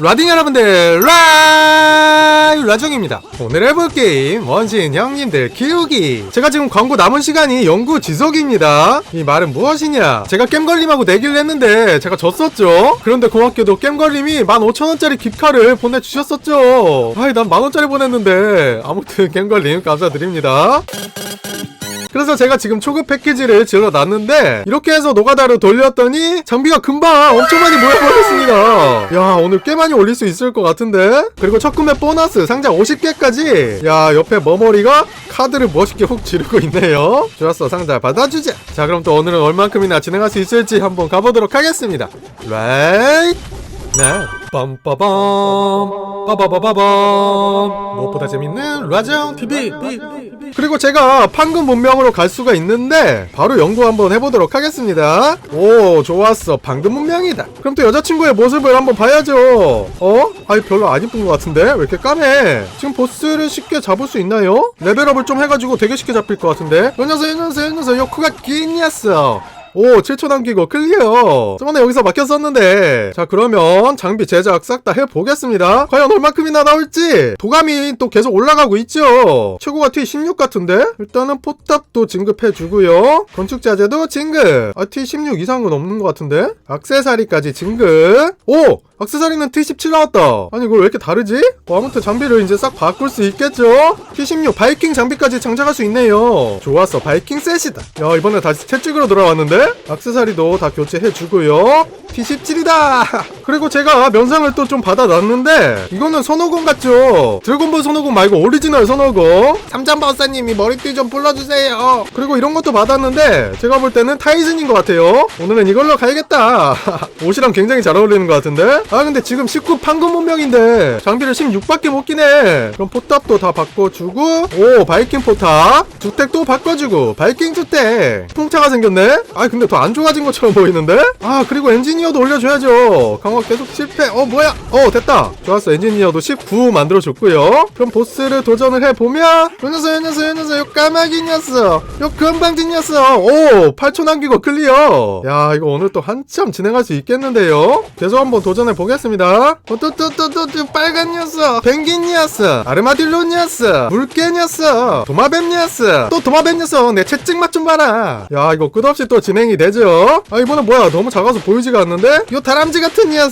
라딩 여러분들 라이 라정입니다. 오늘 해볼 게임 원신 형님들 키우기. 제가 지금 광고 남은 시간이 연구 지속입니다. 이 말은 무엇이냐? 제가 겜걸림하고 내기를 했는데 제가 졌었죠? 그런데 고맙게도 겜걸림이 15,000원짜리 깁카를 보내주셨었죠? 아이 난 만원짜리 보냈는데 아무튼 겜걸림 감사드립니다 그래서 제가 지금 초급 패키지를 질러 놨는데 이렇게 해서 노가다를 돌렸더니 장비가 금방 엄청 많이 모여버렸습니다. 야 오늘 꽤 많이 올릴 수 있을 것 같은데? 그리고 첫 구매 보너스 상자 50개까지. 야 옆에 머머리가 카드를 멋있게 훅 지르고 있네요. 좋았어 상자 받아주자 자 그럼 또 오늘은 얼만큼이나 진행할 수 있을지 한번 가보도록 하겠습니다. 라이트 네. 빰빠밤 빠바바바밤 무엇보다 재밌는 라정 TV 그리고 제가 판금 문명으로 갈 수가 있는데 바로 연구 한번 해보도록 하겠습니다. 오 좋았어. 방금 문명이다. 그럼 또 여자친구의 모습을 한번 봐야죠. 어? 아이 별로 안 이쁜 것 같은데? 왜 이렇게 까매? 지금 보스를 쉽게 잡을 수 있나요? 레벨업을 좀 해가지고 되게 쉽게 잡힐 것 같은데? 요 녀석 요 녀석 요 녀석 요쿠가 끼냐어 오 7초 남기고 클리어. 저번에 여기서 막혔었는데. 자 그러면 장비 제작 싹 다 해보겠습니다. 과연 얼마큼이나 나올지. 도감이 또 계속 올라가고 있죠. 최고가 T16 같은데? 일단은 포탑도 진급해주고요. 건축자재도 진급. 아 T16 이상은 없는 것 같은데? 악세사리까지 진급. 오! 악세사리는 T17 나왔다. 아니 이걸 왜 이렇게 다르지? 뭐 아무튼 장비를 이제 싹 바꿀 수 있겠죠? T16 바이킹 장비까지 장착할 수 있네요. 좋았어. 바이킹 셋이다. 야 이번에 다시 채찍으로 돌아왔는데 악세사리도 다 교체해주고요. T17이다 그리고 제가 면상을 또 좀 받아놨는데 이거는 선호공 같죠? 드래곤볼 선호공 말고 오리지널 선호공 삼장박사님이 머리띠 좀 불러주세요. 그리고 이런 것도 받았는데 제가 볼 때는 타이즌인 것 같아요. 오늘은 이걸로 가야겠다. 옷이랑 굉장히 잘 어울리는 것 같은데? 아 근데 지금 19 판금 문명인데 장비를 16밖에 못 끼네. 그럼 포탑도 다 바꿔주고 오 바이킹 포탑. 주택도 바꿔주고 바이킹 주택. 풍차가 생겼네? 아 근데 더 안 좋아진 것처럼 보이는데? 아 그리고 엔지니어도 올려줘야죠. 강화 계속 실패. 어 뭐야? 어 됐다. 좋았어. 엔지니어도 19 만들어줬고요. 그럼 보스를 도전을 해보면 요 녀석 요 녀석 요 녀석 요 까마귀 녀석 요 금방진 녀석. 오 8초 남기고 클리어. 야 이거 오늘 또 한참 진행할 수 있겠는데요? 계속 한번 도전해 보겠습니다. 또또또또또 빨간 녀석 펭귄 녀석 아르마딜로 녀석 물개 녀석 도마뱀 녀석. 또 도마뱀 녀석 내 채찍 맛 좀 봐라. 야 이거 끝없이 또 진행이 되죠? 아 이번엔 뭐야? 너무 작아서 보이지가 않는데? 요 다람쥐 같은 녀석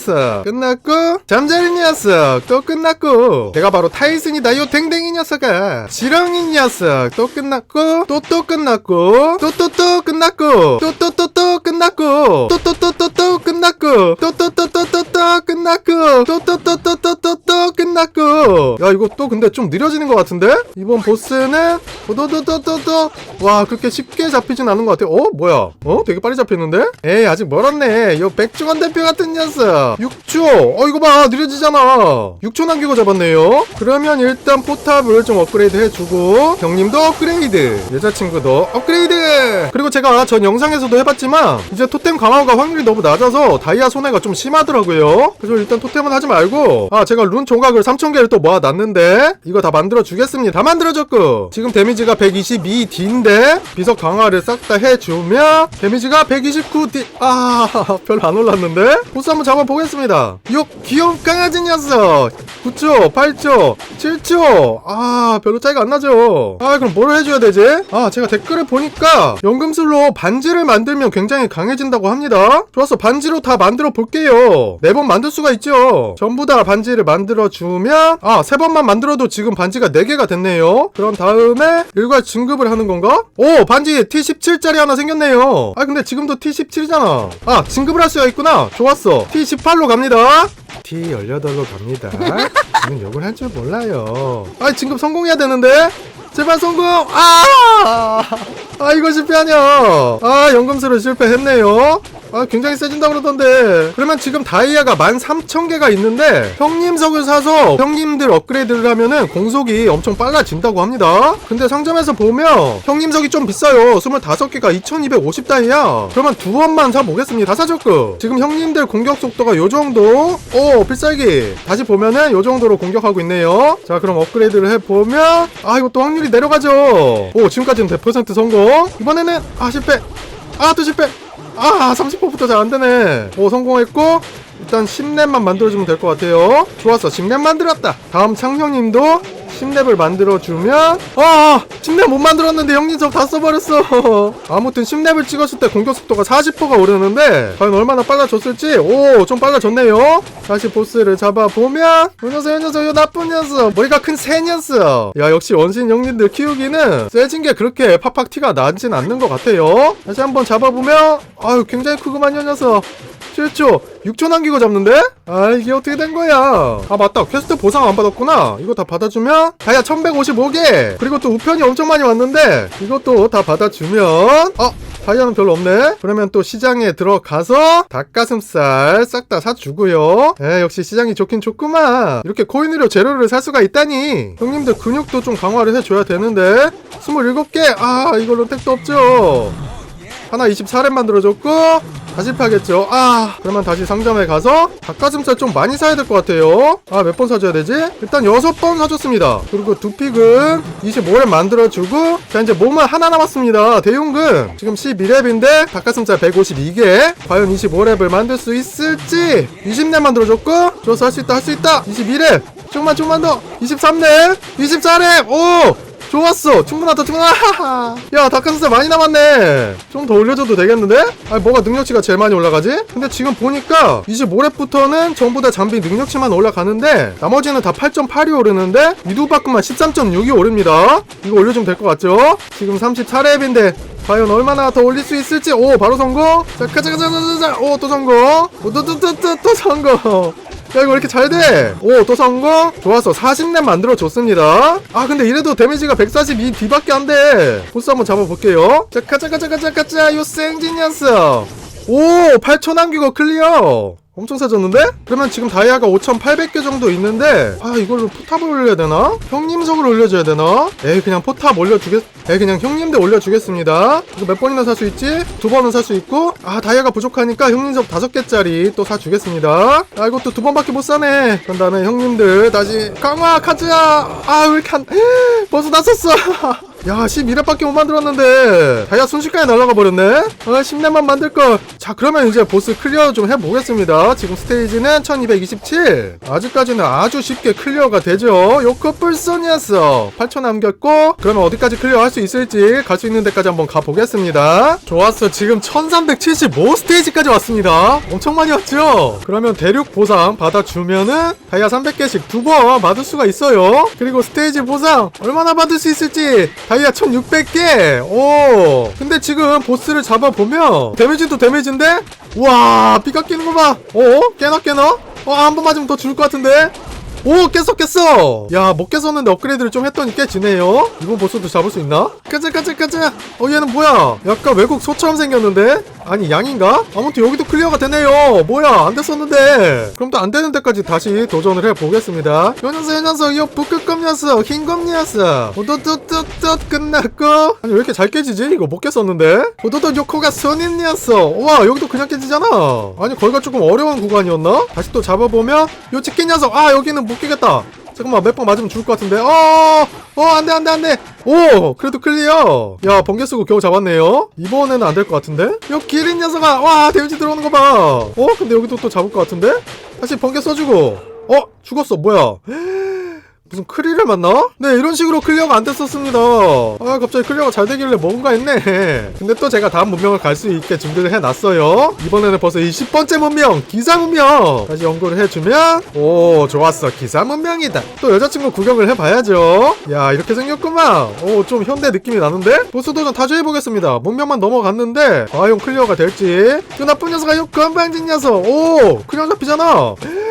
끝났고 잠자리 녀석. 또 끝났고. 내가 바로 타이슨이다 요 댕댕이 녀석아. 지렁이 녀석. 또 끝났고 또 또 끝났고. 또 또 또 끝났고. 또 또 또 또 끝났고. 또 또 또 또 또 끝났고 또 또 또 또 또 또 끝났고. 또또 또 또 또 끝났고. 야 이거 또 근데 좀 느려지는 것 같은데? 이번 보스는 또또또또또와 그렇게 쉽게 잡히진 않은 것 같아. 어? 뭐야? 어? 되게 빨리 잡히는데? 에이 아직 멀었네. 요 백종원 대표 같은 녀석. 6초. 어 이거 봐. 느려지잖아. 6초 남기고 잡았네요. 그러면 일단 포탑을 좀 업그레이드 해주고. 형님도 업그레이드. 여자친구도 업그레이드. 그리고 제가 전 영상에서도 해봤지만 이제 토템 강화가 확률이 너무 낮아서 다 이아 손해가 좀 심하더라고요. 그래서 일단 토템은 하지 말고. 아 제가 룬 조각을 3000개를 또 모아놨는데 이거 다 만들어 주겠습니다. 다 만들어줬고. 지금 데미지가 122D인데 비석 강화를 싹 다 해주면 데미지가 129D 아 별로 안 올랐는데? 보스 한번 잡아보겠습니다. 요 귀여운 강아지 녀석. 9초 8초 7초 아 별로 차이가 안 나죠. 아 그럼 뭘 해줘야 되지? 아 제가 댓글을 보니까 연금술로 반지를 만들면 굉장히 강해진다고 합니다. 좋았어. 반지로 다 만들어 볼게요. 네 번 만들 수가 있죠. 전부 다 반지를 만들어 주면 아 세 번만 만들어도 지금 반지가 4개가 됐네요. 그런 다음에 일괄 진급을 하는 건가? 오 반지 T17짜리 하나 생겼네요. 아 근데 지금도 T17이잖아. 아 진급을 할 수가 있구나. 좋았어. T18로 갑니다. T18로 갑니다. 지금 욕을 할 줄 몰라요. 아 진급 성공해야 되는데? 제발 성공! 아! 아 이거 실패하냐? 아 연금술을 실패했네요 아 굉장히 세진다 그러던데. 그러면 지금 다이아가 13,000개가 있는데 형님석을 사서 형님들 업그레이드를 하면은 공속이 엄청 빨라진다고 합니다. 근데 상점에서 보면 형님석이 좀 비싸요. 25개가 2250다이아. 그러면 두 원만 사보겠습니다. 다 사줬고. 지금 형님들 공격 속도가 요 정도? 오 필살기. 다시 보면은 요 정도로 공격하고 있네요. 자 그럼 업그레이드를 해보면 아 이거 또 확률이 내려가죠. 오 지금까지는 100% 성공. 이번에는 아 실패 아 또 실패 아 30%부터 잘 안되네. 오 성공했고 일단 10렙만 만들어주면 될 것 같아요. 좋았어. 10렙 만들었다. 다음 창형님도 10렙을 만들어주면 아 10렙 못 만들었는데 형님 저 다 써버렸어. 아무튼 10렙을 찍었을 때 공격 속도가 40%가 오르는데 과연 얼마나 빨라졌을지? 오 좀 빨라졌네요. 다시 보스를 잡아보면 요 녀석 요 녀석 요 나쁜 녀석. 머리가 큰 새 녀석. 야 역시 원신 형님들 키우기는 세진 게 그렇게 팍팍 티가 나진 않는 것 같아요. 다시 한번 잡아보면 아유 굉장히 크구만 요 녀석 7초 6초 남기고 잡는데? 아 이게 어떻게 된 거야? 아 맞다. 퀘스트 보상 안 받았구나. 이거 다 받아주면? 다이아 1155개. 그리고 또 우편이 엄청 많이 왔는데? 이것도 다 받아주면? 어? 다이아는 별로 없네. 그러면 또 시장에 들어가서 닭가슴살 싹 다 사주고요. 에 역시 시장이 좋긴 좋구만. 이렇게 코인으로 재료를 살 수가 있다니. 형님들 근육도 좀 강화를 해줘야 되는데? 27개? 아 이걸로 택도 없죠 하나 24렙 만들어줬고 다시 파겠죠. 아 그러면 다시 상점에 가서 닭가슴살 좀 많이 사야 될 것 같아요. 아 몇 번 사줘야 되지? 일단 6번 사줬습니다. 그리고 두 픽은 25렙 만들어주고 자 이제 몸은 하나 남았습니다. 대용근. 지금 12렙인데 닭가슴살 152개. 과연 25렙을 만들 수 있을지? 20렙 만들어줬고 좋았어 할수 있다 할 수 있다. 22렙. 조금만 조금만 더. 23렙. 24렙. 오 좋았어. 충분하다 충분하다 야 닭가슴살 많이 남았네. 좀 더 올려줘도 되겠는데? 아니 뭐가 능력치가 제일 많이 올라가지? 근데 지금 보니까 25렙부터는 전부 다 장비 능력치만 올라가는데 나머지는 다 8.8이 오르는데 위두바크만 13.6이 오릅니다. 이거 올려주면 될 것 같죠? 지금 34렙인데 과연 얼마나 더 올릴 수 있을지. 오 바로 성공! 자 가자 가자 가자 가자. 오또 성공! 오또또또또 성공 야 이거 왜 이렇게 잘 돼? 오 또 성공? 좋았어. 40렙 만들어줬습니다. 아 근데 이래도 데미지가 142 D밖에 안돼. 보스 한번 잡아볼게요. 자 가자 가자 가자 가자. 요 생진 녀석 오 8초 남기고 클리어 엄청 세졌는데? 그러면 지금 다이아가 5,800개 정도 있는데 아 이걸로 포탑을 올려야 되나? 형님석을 올려줘야 되나? 에이 그냥 포탑 올려주겠... 에이 그냥 형님들 올려주겠습니다 이거 몇 번이나 살 수 있지? 두 번은 살 수 있고 아 다이아가 부족하니까 형님석 다섯 개짜리 또 사주겠습니다 아 이것도 두 번밖에 못 사네 그런 다음에 형님들 다시 강화 가자 아왜 이렇게 안... 벌써 다 썼어 야 12렙밖에 못 만들었는데. 다이아 순식간에 날아가 버렸네? 아 10렙만 만들걸. 자 그러면 이제 보스 클리어 좀 해보겠습니다. 지금 스테이지는 1227 아직까지는 아주 쉽게 클리어가 되죠? 요코 뿔소니였어 8초 남겼고 그러면 어디까지 클리어 할 수 있을지 갈 수 있는 데까지 한번 가보겠습니다. 좋았어. 지금 1375 스테이지까지 왔습니다. 엄청 많이 왔죠? 그러면 대륙 보상 받아주면은 다이아 300개씩 두 번 받을 수가 있어요. 그리고 스테이지 보상 얼마나 받을 수 있을지 다이아 1600개. 오. 근데 지금 보스를 잡아보면 데미지도 데미지인데? 우와 피가 끼는 거봐 어? 깨나 깨나? 어한 번 맞으면 더 죽을 것 같은데 오 깼어 깼어. 야못 깼었는데 업그레이드를 좀 했더니 깨지네요. 이번 보스도 잡을 수 있나? 가자 가자 가자. 어 얘는 뭐야? 약간 외국 소처럼 생겼는데? 아니 양인가? 아무튼 여기도 클리어가 되네요. 뭐야 안 됐었는데. 그럼 또 안 되는 데까지 다시 도전을 해보겠습니다. 요 녀석 요 녀석 요 북극검 녀석 흰검 녀석. 오도도도도 끝났고. 아니 왜 이렇게 잘 깨지지? 이거 못 깼었는데? 오도도 요코가 손인 녀석. 와 여기도 그냥 깨지잖아. 아니 거기가 조금 어려운 구간이었나? 다시 또 잡아보면 요 치킨 녀석. 아 여기는 못 깨겠다. 잠깐만 몇번 맞으면 죽을 것 같은데. 어, 어 안돼 안돼 안돼. 오 그래도 클리어. 야 번개 쓰고 겨우 잡았네요. 이번에는 안 될 것 같은데? 요 기린 녀석아. 와 데미지 들어오는 거봐어 근데 여기도 또 잡을 것 같은데? 다시 번개 써주고. 어 죽었어. 뭐야 무슨 크리를 만나? 네 이런 식으로 클리어가 안 됐었습니다. 아 갑자기 클리어가 잘 되길래 뭔가 했네. 근데 또 제가 다음 문명을 갈 수 있게 준비를 해놨어요. 이번에는 벌써 이 10번째 문명 기사 문명 다시 연구를 해주면 오 좋았어. 기사 문명이다. 또 여자친구 구경을 해봐야죠. 야 이렇게 생겼구만. 오 좀 현대 느낌이 나는데? 보스 도전 다시 해보겠습니다. 문명만 넘어갔는데 과연 클리어가 될지. 그 나쁜 녀석아 요 건방진 녀석. 오 그냥 잡히잖아. 이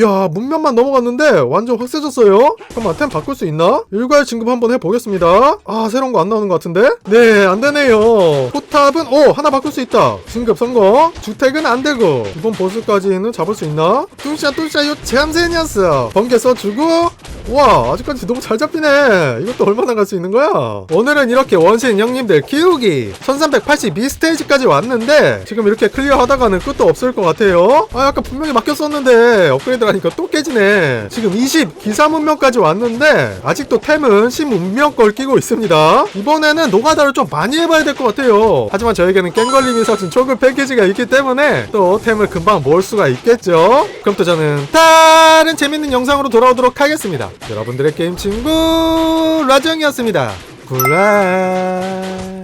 야 문면만 넘어갔는데 완전 확 세졌어요 잠깐만 템 바꿀 수 있나? 일괄 진급 한번 해보겠습니다 아 새로운 거 안 나오는 것 같은데? 네 안되네요 포탑은 오 하나 바꿀 수 있다 진급 성공 주택은 안되고 이번 보스까지는 잡을 수 있나? 뚜샤 뚜샤 요 참새 녀석 번개 써주고 와 아직까지 너무 잘 잡히네. 이것도 얼마나 갈 수 있는 거야? 오늘은 이렇게 원신 형님들 키우기 1382 스테이지까지 왔는데 지금 이렇게 클리어 하다가는 끝도 없을 것 같아요. 아 아까 분명히 막혔었는데 업그레이드 하니까 또 깨지네. 지금 20 기사 문명까지 왔는데 아직도 템은 10 문명 걸 끼고 있습니다. 이번에는 노가다를 좀 많이 해봐야 될 것 같아요. 하지만 저에게는 깽걸님이 사준 초급 패키지가 있기 때문에 또 템을 금방 모을 수가 있겠죠? 그럼 또 저는 다른 재밌는 영상으로 돌아오도록 하겠습니다 여러분들의 게임 친구 라정이었습니다. 굿라이